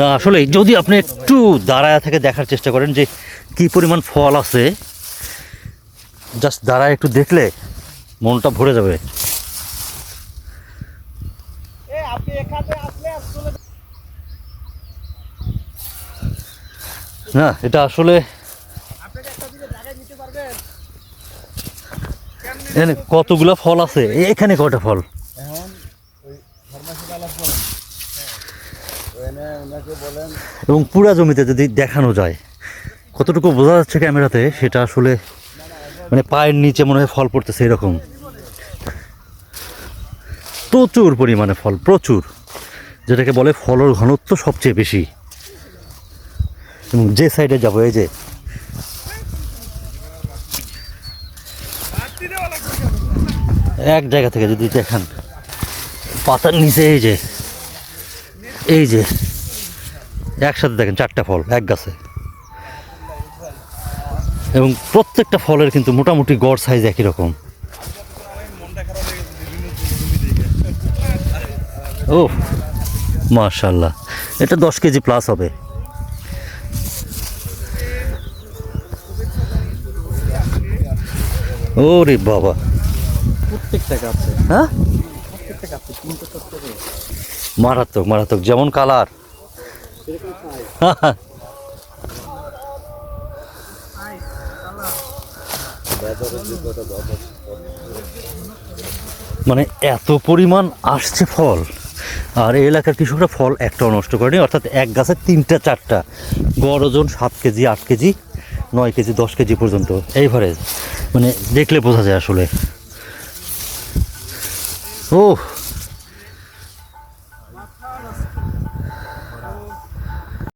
না আসলে যদি আপনি একটু দাঁড়ায় থেকে দেখার চেষ্টা করেন যে কি পরিমাণ ফল আছে জাস্ট দাঁড়ায় একটু দেখলে মনটা ভরে যাবে। না এটা আসলে এখানে কতগুলা ফল আছে? এখানে কটা ফল? এবং পুরা জমিতে যদি দেখানো যায়, কতটুকু বোঝা যাচ্ছে ক্যামেরাতে, সেটা আসলে মানে পায়ের নিচে মনে হয় ফল পড়তেছে এরকম। প্রচুর পরিমাণে ফল, প্রচুর। যেটাকে বলে ফলর ঘনত্ব সবচেয়ে বেশি। এবং যে সাইডে যাব, এই যে। এক জায়গা থেকে যদি দেখান, পাতার নিচে এই যে। এই যে একসাথে দেখেন চারটা ফল এক গাছে। এবং প্রত্যেকটা ফলের কিন্তু মোটামুটি গড় সাইজ একই রকম। ও মাশাল্লাহ এটা দশ কেজি প্লাস হবে। ওরে বাবা। প্রত্যেকটা গাছে? হ্যাঁ? মারাত্মক মারাত্মক যেমন কালার। মানে এত পরিমাণ আসছে ফল। আর এই এলাকার কৃষকরা ফল একটাও নষ্ট করেনি অর্থাৎ এক গাছে তিনটা চারটা। গড় ওজন সাত কেজি আট কেজি নয় কেজি দশ কেজি পর্যন্ত। এইভারেজ মানে দেখলে বোঝা যায় আসলে। ও Carlos.